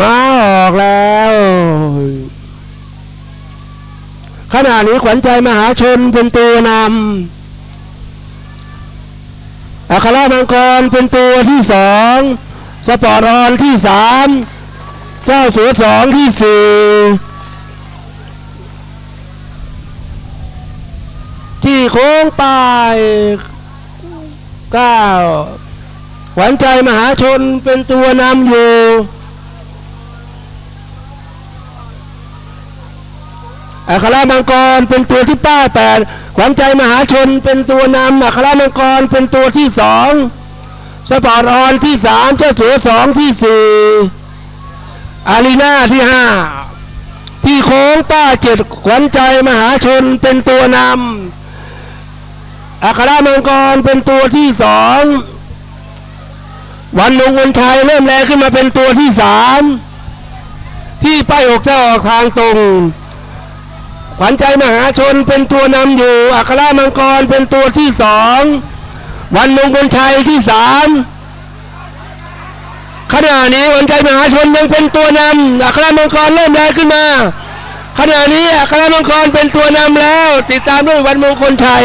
มาออกแล้ว ขณะนี้ขวัญใจมหาชนเป็นตัวนำอัครามังกรเป็นตัวที่สองสปอร์ตออนที่สามเจ้าสัวสองที่สี่ที่โค้งปลายเก้าขวัญใจมหาชนเป็นตัวนำอยู่ อัครามังกรเป็นตัวที่ป้าแปดขวัญใจมหาชนเป็นตัวนำอัครามังกรเป็นตัวที่สองสปอร์ตออนที่สามเจ้าสัวสองที่สี่อารีนาที่ห้าที่โค้งป้าเจ็ดขวัญใจมหาชนเป็นตัวนำอัครามังกรเป็นตัวที่สองวันลงวันชัยเริ่มแรงขึ้นมาเป็นตัวที่สามที่ป้ายหกเจ้าออกทางตรง ขวัญใจมหาชนเป็นตัวนำอยู่ อัครามังกรเป็นตัวที่สอง วันมงคลชัยที่สามขณะนี้วันใจมหาชนยังเป็นตัวนำอัครามังกรเริ่มแรงขึ้นมา ขณะนี้อัครามังกรเป็นตัวนำแล้ว ติดตามด้วยวันมงคลชัย